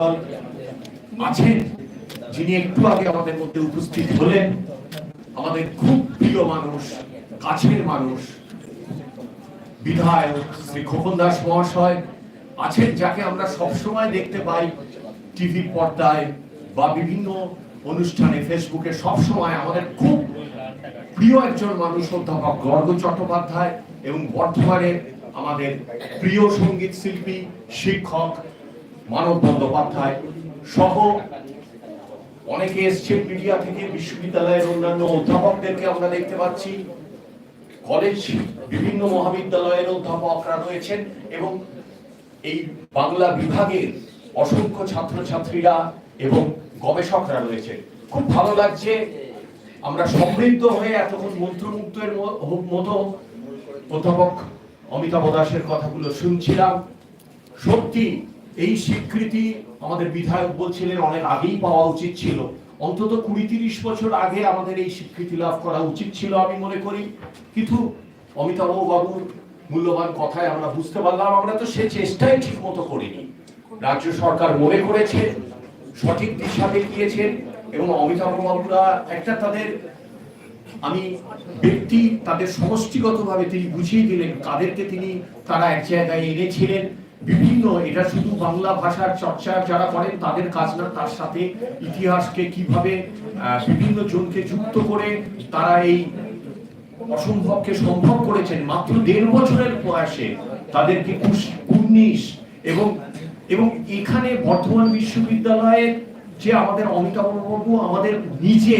আছেন যিনি একটু আগে আমাদের মধ্যে উপস্থিত হলেন। আমাদের খুব প্রিয় মানুষ, কাছের মানুষ, বিধায়ক শ্রী খোকন দাস মহাশয় আছেন, যাকে আমরা সবসময় দেখতে পাই টিভির পর্দায় বা বিভিন্ন অনুষ্ঠানে ফেসবুকে। সবসময় আমাদের খুব প্রিয় একজন মানুষ অধ্যাপক গর্গ চট্টোপাধ্যায় এবং বর্ধমানের আমাদের প্রিয় সংগীত শিল্পী, শিক্ষক মানব বন্দ্যোপাধ্যায় সহ অনেকে এসছে মিডিয়া থেকে, বিশ্ববিদ্যালয়ের অন্যান্য অধ্যাপকদেরকে আমরা দেখতে পাচ্ছি। কলেজ, বিভিন্ন মহাবিদ্যালয়ের অধ্যাপকরা রয়েছেন এবং এই বাংলা বিভাগের অসংখ্য ছাত্রছাত্রীরা এবং গবেষকরা রয়েছে খুব ভালো লাগছে। আমরা সমৃদ্ধ হয়ে এতক্ষণ মন্ত্রমুগ্ধের মতো অধ্যাপক অমিতাভ দাসের কথাগুলো শুনছিলাম। সত্যি এই স্বীকৃতি আমাদের বিধায়ক বলছিলেন অনেক আগেই পাওয়া উচিত ছিল। অন্তত কুড়ি তিরিশ বছর আগে আমাদের এই স্বীকৃতি লাভ করা উচিত ছিল আমি মনে করি। কিন্তু অমিতাভ বাবুর মূল্যবান কথায় আমরা বুঝতে পারলাম, আমরা তো সে চেষ্টাই ঠিক মতো করিনি। রাজ্য সরকার মনে করেছে, সঠিক দিশা দেখিয়েছেন এবং অমিতাভ বাবুরা একটা তাদের, আমি ব্যক্তি তাদের সমষ্টিগতভাবে তিনি বুঝিয়ে দিলেন, কাদেরকে তিনি তারা এক জায়গায় এনেছিলেন। বিভিন্ন, এটা শুধু বাংলা ভাষার চর্চা যারা করেন, তাদের কাজ না, তার সাথে ইতিহাসকে কীভাবে বিভিন্ন জনকে যুক্ত করে তারা এই অসম্ভবকে সম্ভব করেছেন, মাত্র দেড় বছরের বয়সে তাদেরকে উনিশ এবং এবং এখানে বর্ধমান বিশ্ববিদ্যালয়ের যে আমাদের অমিতাভ বাবু আমাদের নিজে,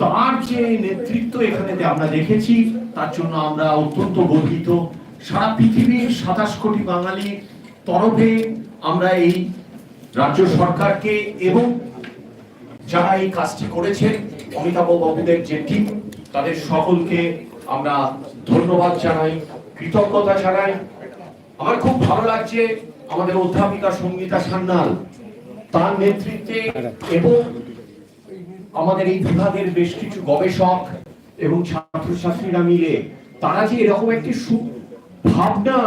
তার যে নেতৃত্ব এখানে আমরা দেখেছি, তার জন্য আমরা অত্যন্ত গর্বিত। সারা পৃথিবীর সাতাশ কোটি বাঙালির তরফে আমরা এই রাজ্য সরকারকে এবং যারা এই কাজটি করেছেন, অমিতাভ বাবুদের যে টিম তাদের সকলকে আমরা ধন্যবাদ জানাই, কৃতজ্ঞতা জানাই। আমার খুব ভালো লাগছে আমাদের অধ্যাপিকা সঙ্গীতা সান্যাল। তার নেতৃত্বে এবং আমাদের এই বিভাগের বেশ কিছু গবেষক এবং ছাত্রছাত্রীরা মিলে তারা যে এরকম একটি সু- ভাবনা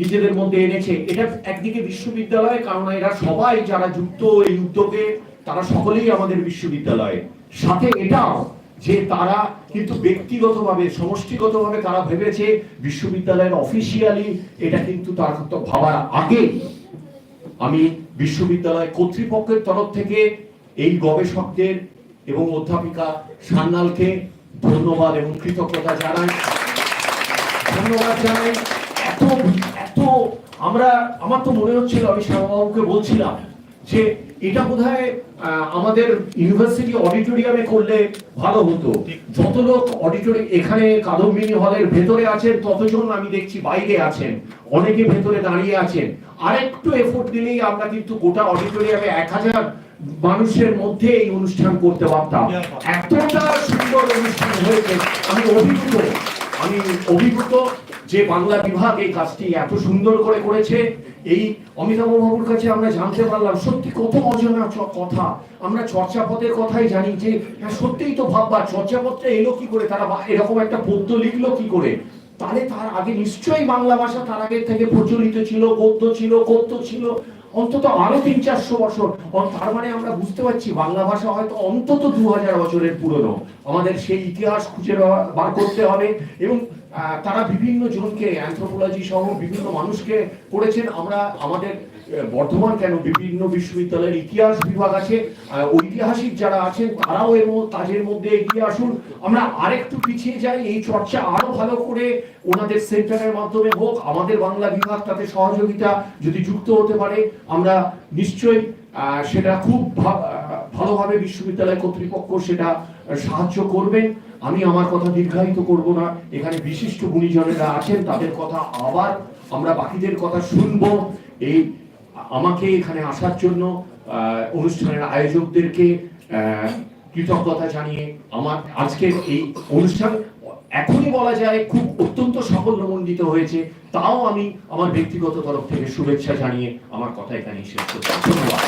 নিজেদের মধ্যে এনেছে। এটা একদিকে বিশ্ববিদ্যালয়, কারণ এরা সবাই যারা যুক্ত এই উদ্যোগে, তারা সকলেই আমাদের বিশ্ববিদ্যালয়ে। সাথে এটাও যে তারা কিন্তু ব্যক্তিগতভাবে, সমষ্টিগতভাবে তারা ভেবেছে বিশ্ববিদ্যালয়ের অফিসিয়ালি এটা কিন্তু তার ভাবার আগে আমি বিশ্ববিদ্যালয় কর্তৃপক্ষের তরফ থেকে এই গবেষকদের এবং অধ্যাপিকা সান্যালকে ধন্যবাদ এবং কৃতজ্ঞতা জানাই। ধন্যবাদ জানাই। এত আমরা আমার তো মনে হচ্ছিল আমি শ্যামাবাবুকে বলছিলাম যে এটা বোধহয় আমাদের ইউনিভার্সিটি অডিটোরিয়ামে করলে ভালো হতো। যত লোক অডিটোরিয়াম এখানে কাদম্বিনী হলের ভেতরে আছেন ততজন আমি দেখছি বাইরে আছেন অনেকে ভেতরে দাঁড়িয়ে আছেন। আরেকটু এফোর্ট দিলেই আমরা কিন্তু গোটা অডিটোরিয়ামে এক হাজার মানুষের মধ্যে এই অনুষ্ঠান করতে পারতাম। এতটা সুন্দর অনুষ্ঠান হয়েছে। আমি অভিভূত আমি অভিভূত যে বাংলা বিভাগ এই কাজটি এত সুন্দর করে করেছে, এই অমিতাভ বাবুর কাছে আমরা জানতে পারলাম, সত্যি কত অজানা কথা। আমরা চর্চাপদের কথাই জানি যে হ্যাঁ সত্যিই তো ভাববার চর্চাপত্রে এলো কি করে, তারা এরকম একটা পদ্য লিখলো কি করে? তাহলে তার আগে নিশ্চয়ই বাংলা ভাষা তার আগে থেকে প্রচলিত ছিল, গদ্য ছিল গদ্য ছিল, অন্তত আরও তিন চারশো বছর। তার মানে আমরা বুঝতে পারছি বাংলা ভাষা হয়তো অন্তত দু হাজার বছরের পুরনো। আমাদের সেই ইতিহাস খুঁজে বার- করতে হবে এবং তারা বিভিন্ন জনকে অ্যান্থ্রোপোলজি সহ বিভিন্ন মানুষকে করেছেন। আমরা আমাদের বর্ধমান কেন বিভিন্ন বিশ্ববিদ্যালয়ের ইতিহাস বিভাগ আছে ঐতিহাসিক যারা আছেন, তারাও এর কাজের মধ্যে এগিয়ে আসুন। আমরা আরেকটু পিছিয়ে যাই, এই চর্চা আরও ভালো করে ওনাদের সেন্টারের মাধ্যমে হোক, আমাদের বাংলা বিভাগ তাতে সহযোগিতা যদি যুক্ত হতে পারে, আমরা নিশ্চয়ই সেটা খুব ভালোভাবে বিশ্ববিদ্যালয় কর্তৃপক্ষ সেটা সাহায্য করবেন। আমি আমার কথা দীর্ঘায়িত করব না। এখানে বিশিষ্ট গুণীজনেরা আছেন, তাদের কথা আবার আমরা বাকিদের কথা শুনব। এই আমাকে এখানে আসার জন্য অনুষ্ঠানের আয়োজকদেরকে কৃতজ্ঞতা জানিয়ে আমার আজকের এই অনুষ্ঠান এখনই বলা যায় খুব অত্যন্ত সাফল্যমণ্ডিত হয়েছে। তাও আমি আমার ব্যক্তিগত তরফ থেকে শুভেচ্ছা জানিয়ে আমার কথা এখানে শেষ করছি। ধন্যবাদ।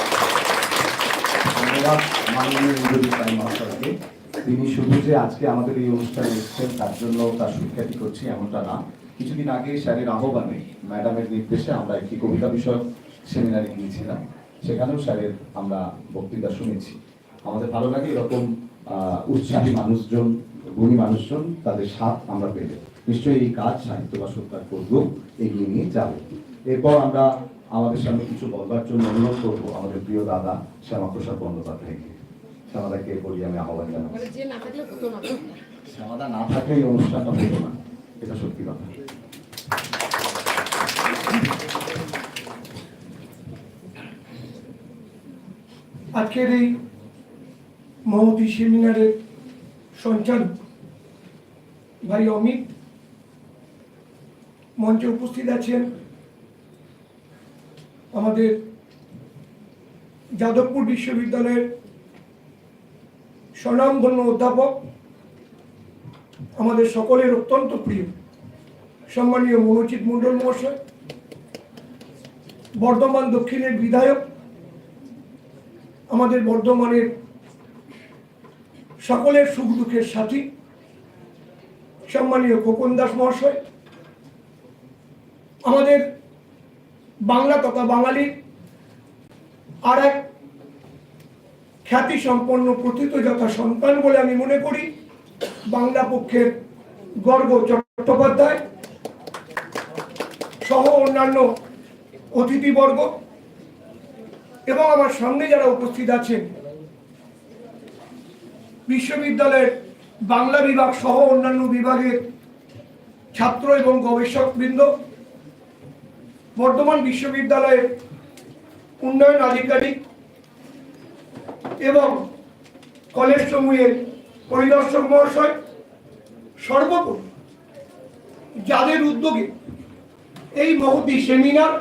ধন্যবাদ। মাননীয় তিনি শুধু যে আজকে আমাদের এই অনুষ্ঠানে এসেছেন, তার জন্য তার সুখ্যাতি করছি এমনটা না। কিছুদিন আগে স্যারের আহ্বানে, ম্যাডামের নির্দেশে আমরা একটি কবিতা বিষয়ক সেমিনারে গিয়েছিলাম। সেখানেও স্যারের আমরা বক্তৃতা শুনেছি। আমাদের ভালো লাগে এরকম উৎসাহী মানুষজন, গুণী মানুষজন, তাদের সাথ আমরা পেলে। নিশ্চয়ই এই কাজ সাহিত্য বা সত্যার করব এগিয়ে নিয়ে যাব। এরপর আমরা আমাদের সামনে কিছু বলবার জন্য অনুরোধ করব আমাদের প্রিয় দাদা শ্যামাপ্রসাদ বন্দ্যোপাধ্যায়কে। শ্যামাদাকে বলি আমি আহ্বান মানে। শ্যামাদা না থাকলে এই অনুষ্ঠানটা হতো না। এটা সত্যি কথা। আজকের এই মহতি সেমিনারের সঞ্চালক ভাই অমিত মঞ্চে উপস্থিত আছেন আমাদের যাদবপুর বিশ্ববিদ্যালয়ের স্বনামধন্য অধ্যাপক। আমাদের সকলের অত্যন্ত প্রিয় সম্মানীয় মনোজিৎ মণ্ডল মহাশয়, বর্ধমান দক্ষিণের বিধায়ক, আমাদের বর্ধমানের সকলের সুখ দুঃখের সাথী, সম্মানীয় খোকন দাস মহাশয়, আমাদের বাংলা তথা বাঙালির আর এক খ্যাতি সম্পন্ন প্রথিত যথা সন্তান বলে আমি মনে করি। বাংলা পক্ষের গর্ব চট্টোপাধ্যায় সহ অন্যান্য অতিথিবর্গ এবং আমার সামনে যারা উপস্থিত আছেন, বিশ্ববিদ্যালয়ের বাংলা বিভাগ সহ অন্যান্য বিভাগের ছাত্র এবং গবেষক বৃন্দ বর্ধমান বিশ্ববিদ্যালয়ের উন্নয়ন আধিকারিক এবং কলেজ সমূহের পরিদর্শক মহাশয় সর্বোপরি যাদের উদ্যোগে এই মহতি সেমিনার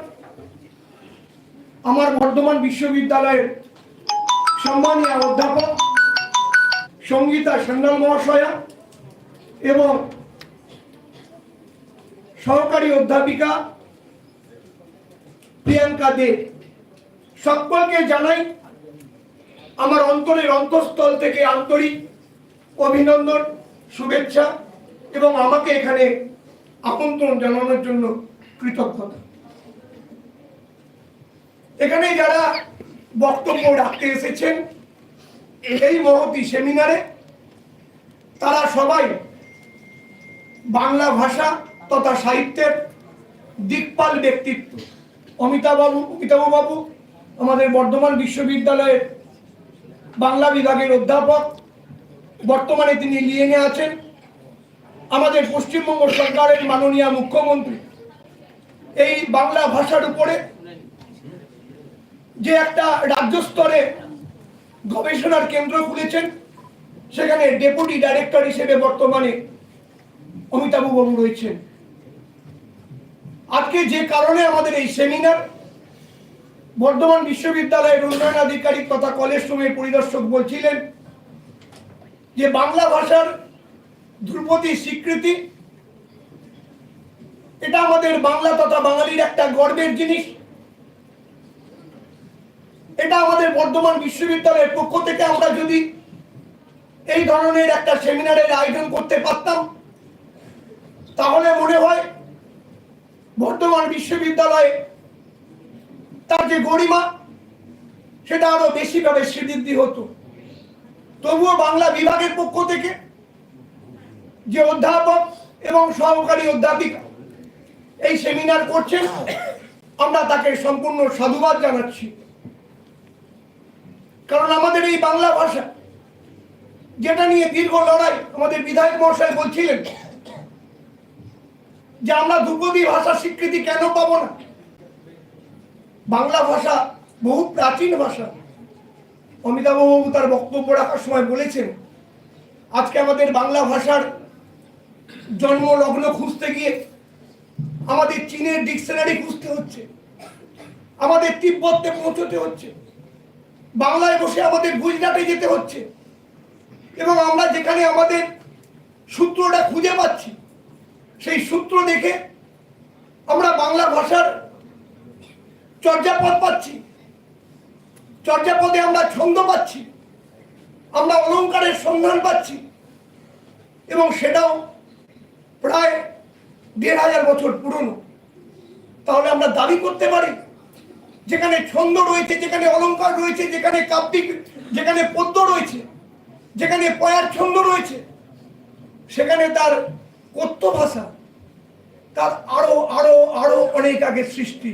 আমার বর্ধমান বিশ্ববিদ্যালয়ের সম্মানীয় অধ্যাপক সঙ্গীতা সান্যাল মহাশয়া এবং সহকারী অধ্যাপিকা প্রিয়াঙ্কা দে। সকলকে জানাই আমার অন্তরের অন্তঃস্থল থেকে আন্তরিক অভিনন্দন, শুভেচ্ছা এবং আমাকে এখানে আমন্ত্রণ জানানোর জন্য কৃতজ্ঞতা। এখানে যারা বক্তব্য রাখতে এসেছেন, এই মহতি সেমিনারে তারা সবাই বাংলা ভাষা তথা সাহিত্যের দিকপাল ব্যক্তিত্ব। অমিতাবাবু অমিতাভ বাবু, আমাদের বর্ধমান বিশ্ববিদ্যালয়ের বাংলা বিভাগের অধ্যাপক। বর্তমানে তিনি লিয়েনে আছেন। আমাদের পশ্চিমবঙ্গ সরকারের মাননীয় মুখ্যমন্ত্রী। এই বাংলা ভাষার উপরে যে একটা রাজ্য স্তরে গবেষণার কেন্দ্র খুলেছেন, সেখানে ডেপুটি ডাইরেক্টর হিসেবে বর্তমানে অমিতাভ বাবু রয়েছেন। আজকে যে কারণে আমাদের এই সেমিনার বর্ধমান বিশ্ববিদ্যালয়ের উন্নয়ন আধিকারিক তথা কলেজ সমূহের পরিদর্শক বলছিলেন যে বাংলা ভাষার ধ্রুপদী স্বীকৃতি, এটা আমাদের বাংলা তথা বাঙালির একটা গর্বের জিনিস। এটা আমাদের বর্ধমান বিশ্ববিদ্যালয়ের পক্ষ থেকে আমরা যদি এই ধরনের একটা সেমিনারের আয়োজন করতে পারতাম, তাহলে মনে হয় বর্ধমান বিশ্ববিদ্যালয়ে তার যে গরিমা, সেটা আরও বেশিভাবে শ্রীবৃদ্ধি হতো। তবুও বাংলা বিভাগের পক্ষ থেকে যে অধ্যাপক এবং সহকারী অধ্যাপিকা এই সেমিনার করছেন, আমরা তাকে সম্পূর্ণ সাধুবাদ জানাচ্ছি। কারণ আমাদের এই বাংলা ভাষা, যেটা নিয়ে দীর্ঘ লড়াই আমাদের বিধায়ক মহাশয় বলছিলেন, যে আমরা ধ্রুপদী ভাষা স্বীকৃতি কেন পাবো না? বাংলা ভাষা, বহু প্রাচীন ভাষা। অমিতাভ বাবু তার বক্তব্য রাখার সময় বলেছেন, আজকে আমাদের বাংলা ভাষার জন্ম লগ্ন খুঁজতে গিয়ে আমাদের চীনের ডিকশনারি খুঁজতে হচ্ছে, আমাদের তিব্বতে পৌঁছতে হচ্ছে, বাংলায় বসে আমাদের গুজরাটে যেতে হচ্ছে এবং আমরা যেখানে আমাদের সূত্রটা খুঁজে পাচ্ছি, সেই সূত্র দেখে আমরা বাংলা ভাষার চর্যাপদ পাচ্ছি। চর্যাপদে আমরা ছন্দ পাচ্ছি। আমরা অলংকারের সন্ধান পাচ্ছি। এবং সেটাও প্রায় দেড় হাজার বছর পুরনো। তাহলে আমরা দাবি করতে পারি, যেখানে ছন্দ রয়েছে, যেখানে অলংকার রয়েছে, যেখানে কাব্যিক, যেখানে পদ্য রয়েছে, যেখানে পয়ার ছন্দ রয়েছে, সেখানে তার কথ্য ভাষা, তার আরও আরও আরও অনেক আগে সৃষ্টি।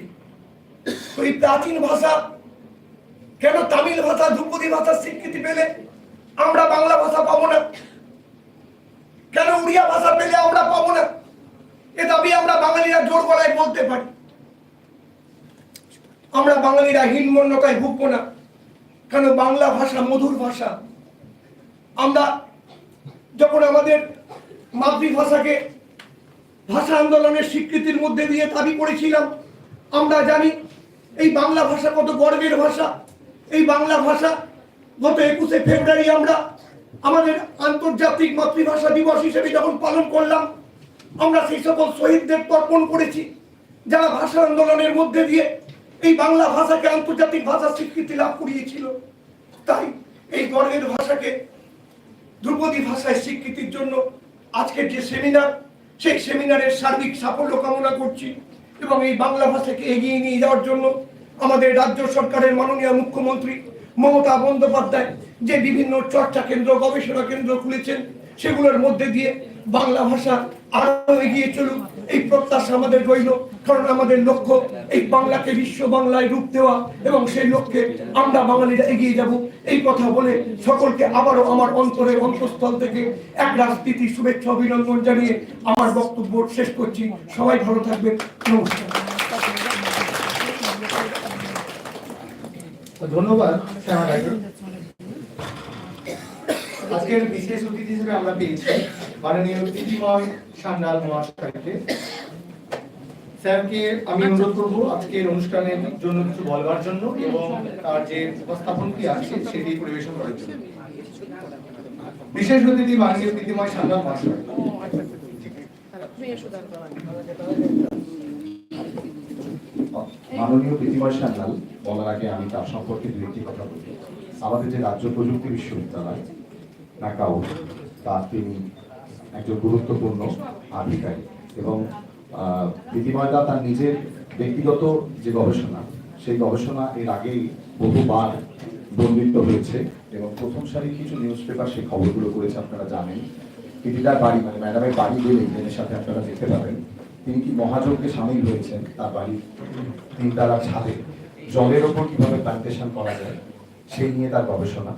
তো এই প্রাচীন ভাষা, কেন তামিল ভাষা, ধ্রুপদী ভাষার স্বীকৃতি পেলে আমরা বাংলা ভাষা পাবো না? কেন উড়িয়া ভাষা পেলে আমরা পাবো না? এ দাবি আমরা বাঙালিরা জোর গলায় বলতে পারি। আমরা বাঙালিরা হীনমন্যতায় ভুগবো না। কেন বাংলা ভাষা মধুর ভাষা? আমরা যখন আমাদের মাতৃভাষাকে ভাষা আন্দোলনের স্বীকৃতির মধ্যে দিয়ে দাবি করেছিলাম, আমরা জানি এই বাংলা ভাষা কত গর্বের ভাষা। এই বাংলা ভাষা গত একুশে ফেব্রুয়ারি আমরা আমাদের আন্তর্জাতিক মাতৃভাষা দিবস হিসেবে যখন পালন করলাম, আমরা সেই সকল শহীদদের তর্পণ করেছি, যারা ভাষা আন্দোলনের মধ্যে দিয়ে এই বাংলা ভাষাকে আন্তর্জাতিক ভাষা স্বীকৃতি লাভ করিয়েছিল। তাই এই গর্বের ভাষাকে ধ্রুপদী ভাষায় স্বীকৃতির জন্য আজকের যে সেমিনার, সেই সেমিনারের সার্বিক সাফল্য কামনা করছি। এবং এই বাংলা ভাষাকে এগিয়ে নিয়ে যাওয়ার জন্য আমাদের রাজ্য সরকারের মাননীয় মুখ্যমন্ত্রী মমতা বন্দ্যোপাধ্যায় যে বিভিন্ন চর্চা কেন্দ্র, গবেষণা কেন্দ্র খুলেছেন সেগুলোর মধ্যে দিয়ে বাংলা ভাষা আরও এগিয়ে চলুক। এই প্রত্যাশা আমাদের রইল, কারণ আমাদের লক্ষ্য এই বাংলাকে বিশ্ব বাংলায় রূপ দেওয়া এবং সেই লক্ষ্যে আমরা বাঙালিরা এগিয়ে যাব। এই কথা বলে সকলকে আবারও আমার অন্তরের অন্তঃস্থল থেকে এক রাজনীতি শুভেচ্ছা অভিনন্দন জানিয়ে আমার বক্তব্য শেষ করছি। সবাই ভালো থাকবেন। নমস্কার। ধন্যবাদ আজকের বিশেষ অতিথি হিসেবে আমরা পেয়েছি মাননীয় প্রীতিময় সান্যাল মহাশয়কে। স্যারকে আমি অনুরোধ করব আজকের অনুষ্ঠানের জন্য কিছু বলবার জন্য এবং তার যে উপস্থাপনটি আছে সেটি পরিবেশন করার জন্য। বিশেষ অতিথি মাননীয় প্রীতিময় সান্যাল মহাশয়। মাননীয় প্রীতিময় সান্যাল, বলার আগে আমি তার সম্পর্কে দু একটি কথা বলি। আমাদের যে রাজ্য প্রযুক্তি বিশ্ববিদ্যালয় নাকাও, তা তিনি একজন গুরুত্বপূর্ণ আধিকারিক। এবং প্রীতিময়দা তার নিজের ব্যক্তিগত যে গবেষণা, সেই গবেষণা এর আগেই বহুবার বন্দিত হয়েছে এবং প্রথম সারি কিছু নিউজ পেপার সেই খবরগুলো করেছে, আপনারা জানেন। প্রীতিদার বাড়ি মানে ম্যাডামের বাড়ি গেলে এর সাথে আপনারা যেতে পারেন। তিনি কি মহাজনকে সামিল হয়েছেন তার বাড়ির তিনতলা ছাদে? জলের ওপর কীভাবে প্ল্যান্টেশন করা যায়, সেই নিয়ে তার গবেষণা।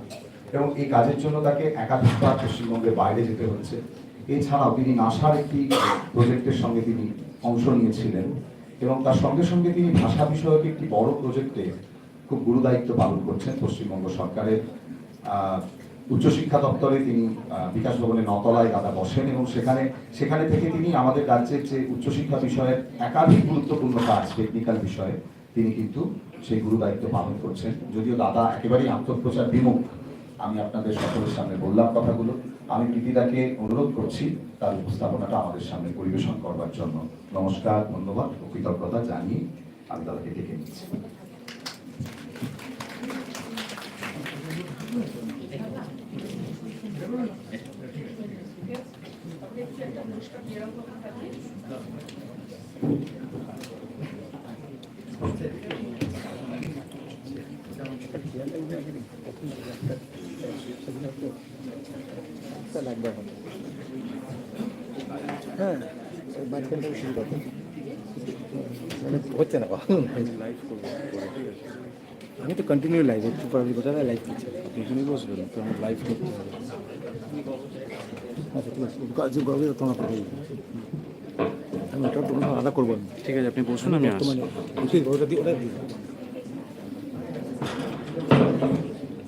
এবং এই কাজের জন্য তাকে একাধিকবার পশ্চিমবঙ্গের বাইরে যেতে হচ্ছে। এছাড়াও তিনি নাসার একটি প্রজেক্টের সঙ্গে তিনি অংশ নিয়েছিলেন এবং তার সঙ্গে সঙ্গে তিনি ভাষা বিষয়ক একটি বড় প্রজেক্টে খুব গুরুদায়িত্ব পালন করছেন পশ্চিমবঙ্গ সরকারের। উচ্চশিক্ষা দপ্তরে তিনি বিকাশ ভবনে নতলায় দাদা বসেন এবং সেখানে সেখানে থেকে তিনি আমাদের রাজ্যের যে উচ্চশিক্ষা বিষয়ের একাধিক গুরুত্বপূর্ণ কাজ টেকনিক্যাল বিষয়ে তিনি কিন্তু সেই গুরু দায়িত্ব পালন করছেন। যদিও দাদা একেবারেই আত্মপ্রচার বিমুখ আমি আপনাদের সকলের সামনে বললাম কথাগুলো। আমি প্রীতিদাকে অনুরোধ করছি, তার উপস্থাপনাটা আমাদের সামনে পরিবেশন করবার জন্য। নমস্কার, ধন্যবাদ, ও কৃতজ্ঞতা জানিয়ে আমি তাদেরকে ডেকে নিচ্ছি। হ্যাঁ মাঝখানটা শুরু করতে হচ্ছে না আমি তো কন্টিনিউ লাইভ একটু পর কোথায় লাইভ করছি। আপনি এখানে বসবেন তো আমার লাইভ করতে হবে আচ্ছা ঠিক আছে কাজে গর্বে তোমার আমি ওটা তোমার আলাদা করব। ঠিক আছে আপনি বসুন আমি আসছি। বর্তমানে উচিত ওটা দিয়ে ওটা দিয়ে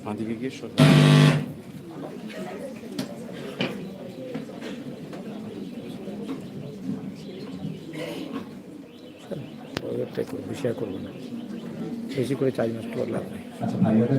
বাঁদিকে গিয়ে সর বেশি আর করব না। বেশি করে চার্জ নষ্ট করে